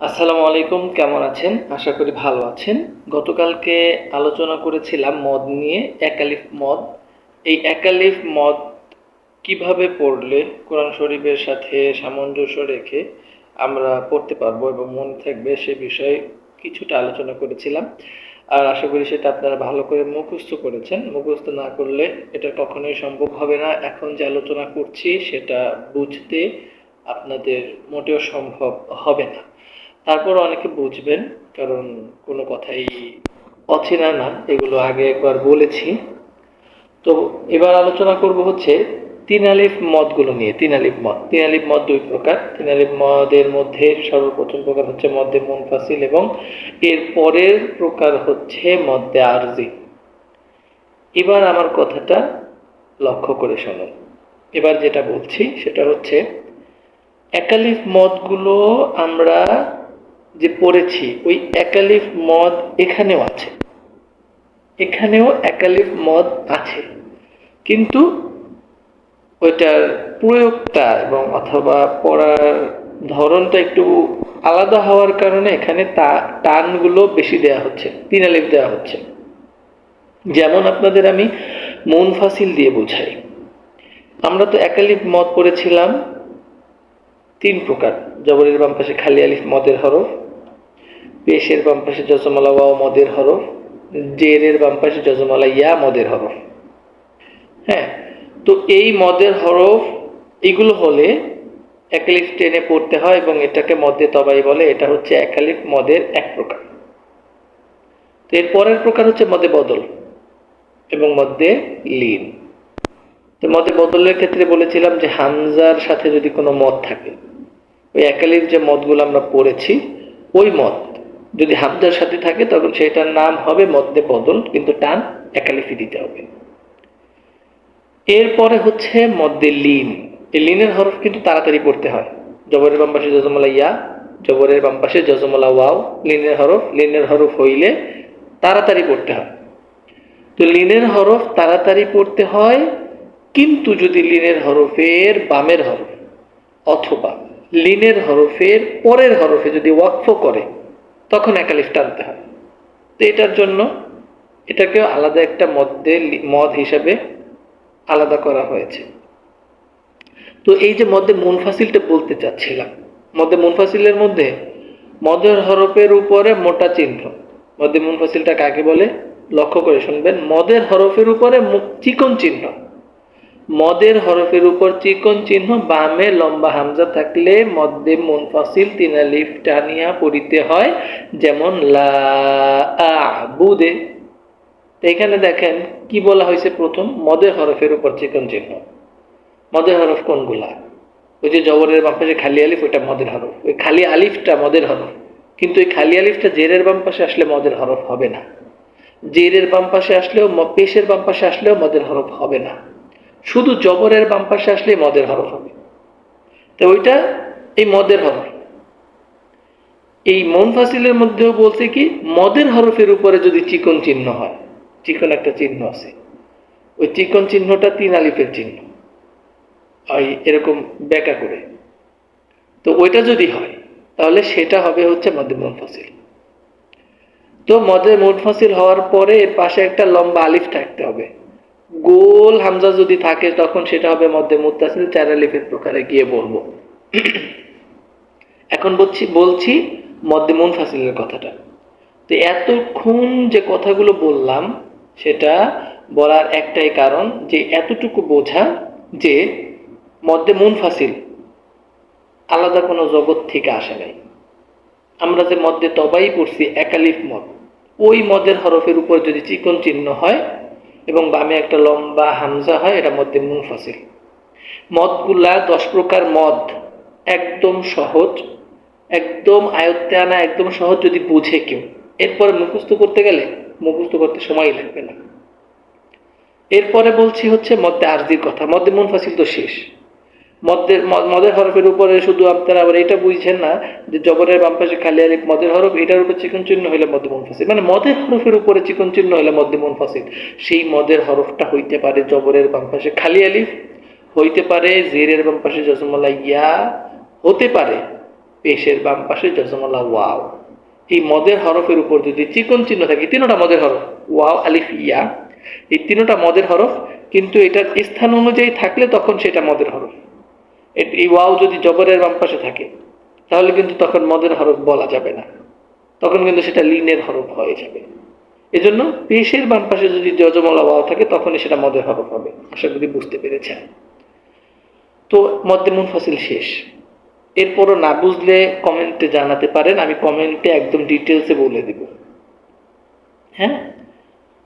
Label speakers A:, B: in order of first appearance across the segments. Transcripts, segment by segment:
A: আসসালামু আলাইকুম, কেমন আছেন? আশা করি ভালো আছেন। গতকালকে আলোচনা করেছিলাম মদ নিয়ে, একালিফ মদ। এই একালিফ মদ কীভাবে পড়লে কোরআন শরীফের সাথে সামঞ্জস্য রেখে আমরা পড়তে পারব এবং মনে থাকবে সে বিষয়ে কিছুটা আলোচনা করেছিলাম। আর আশা করি সেটা আপনারা ভালো করে মুখস্থ করেছেন। মুখস্থ না করলে এটা কখনোই সম্ভব হবে না। এখন যে আলোচনা করছি, সেটা বুঝতে আপনাদের মোটেও সম্ভব হবে না। তারপর অনেকে বুঝবেন, কারণ কোনো কথাই অচেনা না, এগুলো আগে একবার বলেছি। তো এবার আলোচনা করব হচ্ছে তিন আলিফ মদগুলো নিয়ে, তিন আলিফ মদ। তিন আলিফ মদ দুই প্রকার। তিন আলিফ মদের মধ্যে সর্বপ্রথম প্রকার হচ্ছে মদ্দে মুনফাসিল এবং এর পরের প্রকার হচ্ছে মদ্দে আরজি। এবার আমার কথাটা লক্ষ্য করে শুনুন। এবার যেটা বলছি সেটা হচ্ছে একালিফ মদগুলো আমরা যে পড়েছি, ওই একালিফ মদ এখানেও আছে। এখানেও একালিফ মদ আছে। কিন্তু ওইটার প্রয়োগটা এবং অথবা পড়ার ধরনটা একটু আলাদা হওয়ার কারণে এখানে তা, টানগুলো বেশি দেয়া হচ্ছে তিন আলিফ দেওয়া হচ্ছে। যেমন আপনাদের আমি মুনফাসিল দিয়ে বোঝাই। আমরা তো একালিফ মদ পড়েছিলাম তিন প্রকার। জবরের বাম পাশে খালি আলিফ, মদের হরফ। পেশের বাম পাশে জজমালা ওয়া মদের হরফ। জেরের বাম পাশে জজমালা ইয়া, মদের হরফ। হ্যাঁ তো এই মদের হরফ, এগুলো হলে একালিফ টেনে পড়তে হয় এবং এটাকে মদে তবাই বলে। এটা হচ্ছে একালিফ মদের এক প্রকার। তো এর পরের প্রকার হচ্ছে মদে বদল এবং মধ্যে লিন। তো মদে বদলের ক্ষেত্রে বলেছিলাম যে হামজার সাথে যদি কোনো মদ থাকে ওই একালিফ যে মদগুলো আমরা পড়েছি, ওই মদ যদি হামজার সাথে থাকে, তখন সেটার নাম হবে মদ্যে বদল, কিন্তু টান একালিফি দিতে হবে। এরপরে হচ্ছে মদ্যে লিন। এই লিনের হরফ কিন্তু তাড়াতাড়ি পড়তে হয়। জবরের বাম পাশে জজমলা ইয়া, জবরের বাম পাশে জজমলা ওয়াও, লিনের হরফ লিনের হরফ হইলে তাড়াতাড়ি পড়তে হয়। তো লিনের হরফ তাড়াতাড়ি পড়তে হয়, কিন্তু যদি লিনের হরফের বামের হরফ অথবা লিনের হরফের পরের হরফে যদি ওয়াকফ করে, তখন একালিফ টানতে হয়। তো এটার জন্য এটাকেও আলাদা একটা মদ্যে মদ হিসাবে আলাদা করা হয়েছে। তো এই যে মধ্যে মুনফাসিলটা বলতে চাচ্ছিলাম, মধ্যে মুনফাসিলের মধ্যে মদের হরফের উপরে মোটা চিহ্ন, মধ্যে মুনফাসিলটা কাকে বলে লক্ষ্য করে শুনবেন, মদের হরফের উপরে চিকন চিহ্ন। মদের হরফের উপর চিকন চিহ্ন, বামে লম্বা হামজা থাকলে মধ্যে মুনফাসিল তিনালিফ টানিয়া পড়িতে হয়, যেমন লা বুদে এখানে দেখেন, কি বলা হয়েছে প্রথম? মদের হরফের উপর চিকন চিহ্ন। মদের হরফ কোনগুলা? ওই যে জবরের বাম পাশে খালি আলিফ, ওইটা মদের হরফ। ওই খালি আলিফটা মদের হরফ। কিন্তু ওই খালি আলিফটা জেরের বাম পাশে আসলে মদের হরফ হবে না। জেরের বাম পাশে আসলেও পেশের বাম পাশে আসলেও মদের হরফ হবে না। শুধু জবরের বাম পাশে আসলে মদের হরফ হবে। তো ওইটা এই মদের হরফ। এই মন ফাসিলের মধ্যেও বলছে কি, মদের হরফের উপরে যদি চিকন চিহ্ন হয়, চিকন একটা চিহ্ন আছে, ওই চিকন চিহ্নটা তিন আলিফের চিহ্ন। ওই এরকম ব্যাকা করে। তো ওইটা যদি হয়, তাহলে সেটা হবে হচ্ছে মধ্যে মুনফাসিল। তো মধ্যে মুনফাসিল হওয়ার পরে এর পাশে একটা লম্বা আলিফ থাকতে হবে। গোল হামজা যদি থাকে, তখন সেটা হবে মধ্যে মুত্তাসিল চার আলিফের প্রকারে গিয়ে বলব। এখন বলছি বলছি মধ্যে মুনফাসিলের কথাটা। তো এতক্ষণ যে কথাগুলো বললাম, সেটা বলার একটাই কারণ যে এতটুকু বোঝা যে মধ্যে মুনফাসিল আলাদা কোনো জগৎ থেকে আসে নাই। আমরা যে মধ্যে তবাই পড়ছি একালিফ মদ, ওই মদের হরফের উপর যদি চিকন চিহ্ন হয় এবং বামে একটা লম্বা হামজা হয় এটা মধ্যে মুনফাসিল। মদগুলা দশ প্রকার মদ, একদম সহজ, একদম আয়ত্তে আনা, একদম সহজ যদি বুঝে কেউ। এরপরে মুখস্থ করতে গেলে মুখস্থ করতে সময় লাগবে না। এরপরে বলছি হচ্ছে মধ্যে আরজির কথা মধ্যে মুনফাসিল তো শেষ। মদের মদের হরফের উপরে শুধু আপনারা আবার এটা বুঝছেন না যে জবরের বাম পাশে খালি আলিফ, মদের হরফ, এটার উপর চিকন চিহ্ন হইলে মধ্যে মুনফাসিল মানে মদের হরফের উপরে চিকন চিহ্ন হইলে মধ্যে মুনফাসিল সেই মদের হরফটা হইতে পারে জবরের বাম পাশে খালি আলিফ, হইতে পারে জেরের বাম পাশে জসমলা ইয়া, হতে পারে পেশের বাম পাশে জজমলা ওয়াও। এই মদের হরফের উপর যদি চিকন চিহ্ন থাকে তিনোটা মদের হরফ, ওয়াও, আলিফ, ইয়া, এই তিনোটা মদের হরফ, কিন্তু এটার স্থান অনুযায়ী থাকলে তখন সেটা মদের হরফ। এই ওয়াও যদি জবরের বাম পাশে থাকে, তাহলে কিন্তু তখন মদের হরফ বলা যাবে না। তখন কিন্তু সেটা লিনের হরফ হয়ে যাবে। এজন্য পেশের বাম পাশে যদি যজমলা ওয়াও থাকে, তখনই সেটা মদের হরফ হবে। আশা করি বুঝতে পেরেছেন। তো মধ্যে মুনফাসিল শেষ। এরপরও না বুঝলে কমেন্টে জানাতে পারেন, আমি কমেন্টে একদম ডিটেলসে বলে দিব। হ্যাঁ?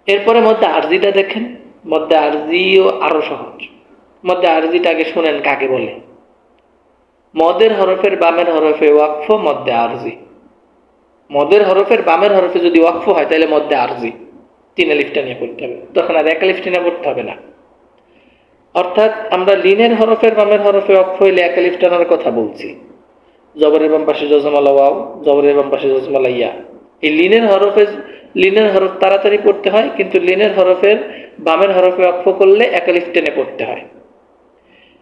A: এরপরে মধ্যে আরজিটা দেখেন। মধ্যে আরজিও আরও সহজ। মধ্যে আরজিটা আগে শোনেন কাকে বলে। মদের হরফের বামের হরফে ওয়াকফ মধ্যে আরজি। মদের হরফের বামের হরফে যদি ওয়াকফ হয়, তাহলে মধ্যে আরজি। তিন আলিফটা নিয়ে পড়তে হবে। তখন আর এক আলিফটা নিয়ে পড়তে হবে না। অর্থাৎ আমরা লিনের হরফের বামের হরফে অক্ষ হইলে এক আলিফ কথা বলছি। জবরের বাম পাশে জজমালা ওয়াও, জবরের বাম পাশে জজমালা ইয়া। এই লিনের হরফে, লিনের হরফ তাড়াতাড়ি পড়তে হয়, কিন্তু লিনের হরফের বামের হরফে অক্ষ করলে এক টেনে পড়তে হয়।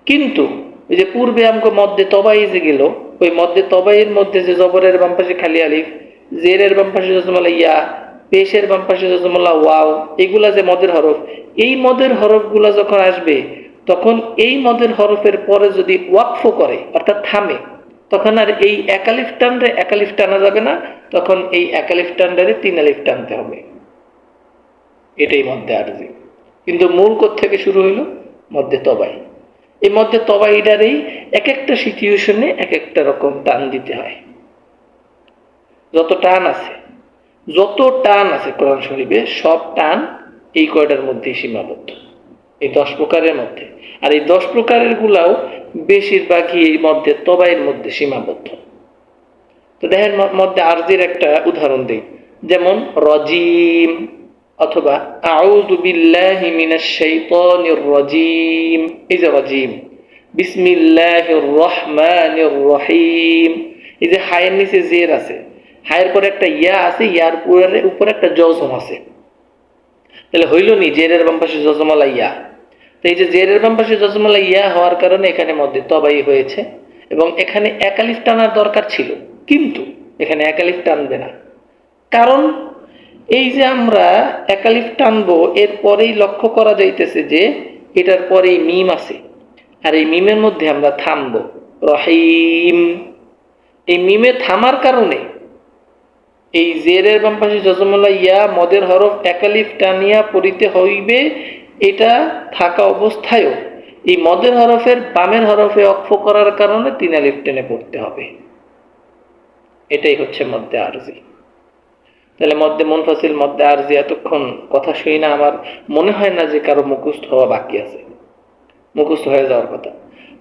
A: কিন্তু ওই যে পূর্বে আমগো মধ্যে তবাই যে গেল, ওই মধ্যে তবাইয়ের মধ্যে যে জবরের বাম পাশে খালি আলিফ, জেরের বাম পাশে জজমালা ইয়া, পেশের বাম পাশে জজমালা ওয়াও, এগুলা যে মদের হরফ, এই মদের হরফগুলা যখন আসবে, তখন এই মদের হরফের পরে যদি ওয়াকফ করে, অর্থাৎ থামে, তখন আর এই একালিফ টানরে একালিফ টানা যাবে না, তখন এই একালিফ টানরে তিন আলিফ টানতে হবে। এটাই মধ্যে আরজি। কিন্তু মূল থেকে শুরু হইল? মধ্যে তবাই। এই মধ্যে তবাইটারেই এক একটা সিচুয়েশনে এক একটা রকম টান দিতে হয়। যত টান আছে, যত টান আছে কোরআন শরীফে, সব টান এই কয়টার মধ্যেই সীমাবদ্ধ। এই দশ প্রকারের মধ্যে। আর এই দশ প্রকারের গুলাও বেশিরভাগই এই মধ্যে, তবাইয়ের মধ্যে সীমাবদ্ধ। তো ম- মধ্যে আরজির একটা উদাহরণ দিই। যেমন রজিম। অথবা আউযু বিল্লাহি মিনাশ শাইতানির রাজিম। এই যে রজিম। বিসমিল্লাহির রহমানির রহিম। এই যে হায়ের নিচে জের আছে। হায়ের পরে একটা ইয়া আছে, ইয়ার উপরে উপরে একটা জজম আছে। তাহলে হইল নি জেরের বাম পাশে জজমালা ইয়া। তো এই যে জেরের বাম পাশে জজমালা ইয়া হওয়ার কারণে এখানে মধ্যে তবাই হয়েছে এবং এখানে একালিফ টানার দরকার ছিল। কিন্তু এখানে একালিফ টানবে না। কারণ এই যে আমরা একালিফ টানবো এরপরেই লক্ষ্য করা যাইতেছে যে, এটার পরেই মিম আছে। আর এই মিমের মধ্যে আমরা থামবো। রহিম। এই মিমে থামার কারণে এই জেরের বাম পাশে জজমলা ইয়া, মদের হরফ একালিফ টানিয়া পড়িতে হইবে, এটা থাকা অবস্থায়ও এই মদের হরফের বামের হরফে অক্ষ করার কারণে তিন আলিফ টেনে পড়তে হবে। এটাই হচ্ছে মধ্যে আরজি। তাহলে মধ্যে মন মুনফাসিল, মধ্যে আর যে এতক্ষণ কথা শুই না, আমার মনে হয় না যে কারও মুখস্থ হওয়া বাকি আছে। মুখস্থ হয়ে যাওয়ার কথা।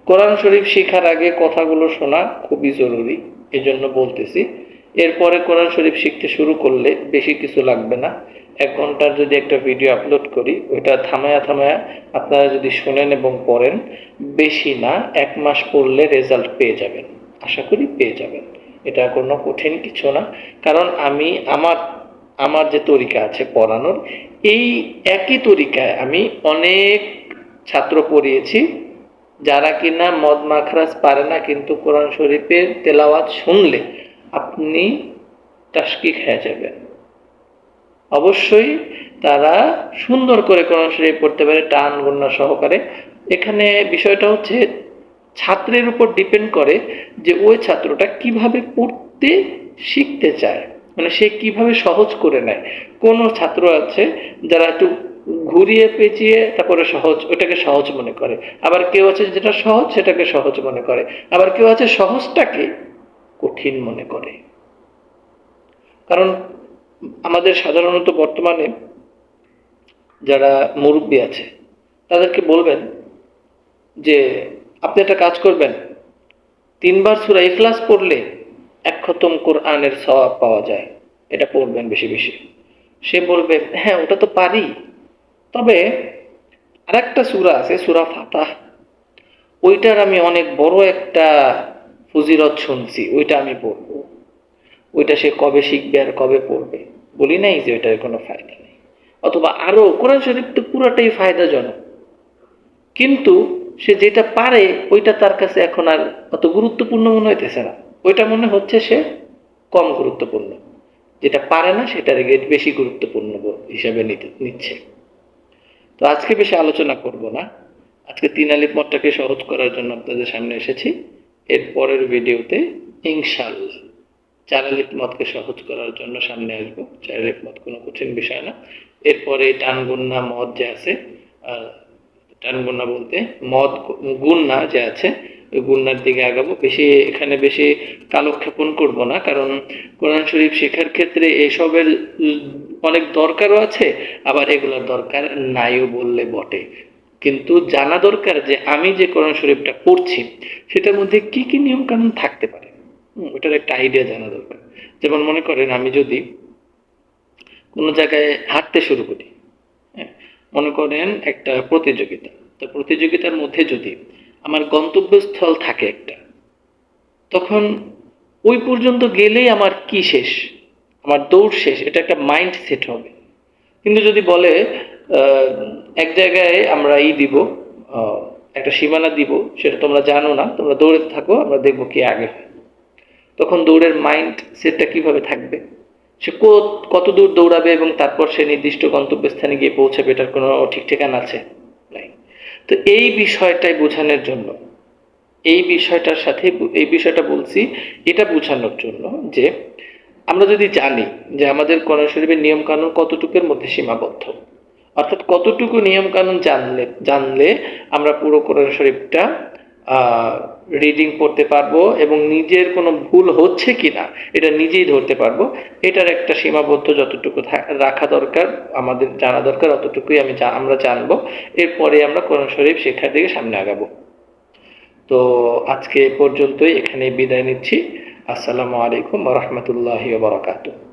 A: কোরআন শরীফ শেখার আগে কথাগুলো শোনা খুবই জরুরি, এজন্য বলতেছি। এরপরে কোরআন শরীফ শিখতে শুরু করলে বেশি কিছু লাগবে না। এক ঘণ্টার যদি একটা ভিডিও আপলোড করি, ওইটা থামায়া থামায়া আপনারা যদি শোনেন এবং পড়েন, বেশি না, এক মাস পড়লে রেজাল্ট পেয়ে যাবেন। আশা করি পেয়ে যাবেন। এটা কোনো কঠিন কিছু না। কারণ আমি আমার আমার যে তরিকা আছে পড়ানোর, এই একই তরিকায় আমি অনেক ছাত্র পড়িয়েছি, যারা কিনা মদ মাখরাজ পারে না, কিন্তু কোরআন শরীফের তেলাওয়াত শুনলে আপনি টাস্কি খেয়ে যাবেন। অবশ্যই তারা সুন্দর করে কোরআন শরীফ পড়তে পারে, টান গণ্য সহকারে। এখানে বিষয়টা হচ্ছে ছাত্রের উপর ডিপেন্ড করে যে ওই ছাত্রটা কীভাবে পড়তে শিখতে চায়। মানে সে কীভাবে সহজ করে নেয়। কোনো ছাত্র আছে যারা একটু ঘুরিয়ে পেঁচিয়ে তারপরে সহজ ওটাকে সহজ মনে করে। আবার কেউ আছে যেটা সহজ, সেটাকে সহজ মনে করে। আবার কেউ আছে সহজটাকে কঠিন মনে করে। কারণ আমাদের সাধারণত বর্তমানে যারা মুরব্বী আছে, তাদেরকে বলবেন যে আপনি একটা কাজ করবেন, তিনবার সুরা ইখলাস পড়লে এক খতম কোরআনের সওয়াব পাওয়া যায়। এটা পড়বেন বেশি বেশি। সে বলবে হ্যাঁ ওটা তো পারি। তবে আরেকটা সূরা আছে, সূরা ফাতাহ। ওইটার আমি অনেক বড় একটা ফজিলত শুনছি, ওইটা আমি পড়ব। ওইটা সে কবে শিখবে আর কবে পড়বে? বলি নাই যে ওইটার কোনো ফায়দা নেই। অথবা আরও, কোরআন শরীফ তো পুরোটাই ফায়দাজনক। কিন্তু সে যেটা পারে, ওইটা তার কাছে এখন আর অত গুরুত্বপূর্ণ মনে হইতেছে না। ওইটা মনে হচ্ছে সে কম গুরুত্বপূর্ণ। যেটা পারে না, সেটার বেশি গুরুত্বপূর্ণ হিসাবে নিতে, নিচ্ছে। তো আজকে বেশি আলোচনা করব না। আজকে তিন আলিফ মতটাকে সহজ করার জন্য আপনাদের সামনে এসেছি। এর পরের ভিডিওতে ইনশাল্লাহ চার আলিফ মতকে সহজ করার জন্য সামনে আসব। চার আলিফ মত কোনো কঠিন বিষয় না। এরপরে টান গুন্না মদ যে আছে আহ, টান বলতে মদ গুন্না যে আছে ওই গুন্নার দিকে আগাবো। বেশি এখানে বেশি কালক্ষেপণ করব না কারণ কোরআন শরীফ শেখার ক্ষেত্রে এসবের অনেক দরকারও আছে আবার এগুলোর দরকার নাইও বললে বটে। কিন্তু জানা দরকার যে আমি যে কোরআন শরীফটা পড়ছি সেটার মধ্যে কি কি নিয়ম কানুন থাকতে পারে? ওটার একটা আইডিয়া জানা দরকার। যেমন মনে করেন আমি যদি কোনো জায়গায় হাঁটতে শুরু করি মনে করেন একটা প্রতিযোগিতা। তো প্রতিযোগিতার মধ্যে যদি আমার গন্তব্যস্থল থাকে একটা, তখন ওই পর্যন্ত গেলেই আমার কি শেষ? আমার দৌড় শেষ, এটা একটা মাইন্ড সেট হবে। কিন্তু যদি বলে এক জায়গায় আমরা ই দিব একটা সীমানা দিব, সেটা তোমরা জানো না, তোমরা দৌড়ে থাকো, আমরা দেখব কে আগে হয়। তখন দৌড়ের মাইন্ড সেটটা কীভাবে থাকবে? সে কত- দূর দৌড়াবে এবং তারপর সে নির্দিষ্ট গন্তব্যস্থানে গিয়ে পৌঁছাবে এটার কোনো ঠিক ঠিকানা আছে? নাই। তো এই বিষয়টাই বোঝানোর জন্য, এই বিষয়টার সাথে এই বিষয়টা বলছি, এটা বোঝানোর জন্য যে আমরা যদি জানি যে আমাদের কোরআন শরীফের নিয়ম কানুন কতটুকুর মধ্যে সীমাবদ্ধ, অর্থাৎ কতটুকু নিয়ম কানুন জানলে জানলে আমরা পুরো কোরআন শরীফটা রিডিং পড়তে পারব এবং নিজের কোনো ভুল হচ্ছে কিনা, এটা নিজেই ধরতে পারব। এটার একটা সীমাবদ্ধ যতটুকু রাখা দরকার, আমাদের জানা দরকার, অতটুকুই আমি আমরা জানব। এরপরে আমরা কোরআন শরীফ শিক্ষার দিকে সামনে আগাবো। তো আজকে এ পর্যন্তই এখানে বিদায় নিচ্ছি। আসসালামু আলাইকুম রহমতুল্লাহি বারাকাতুহ।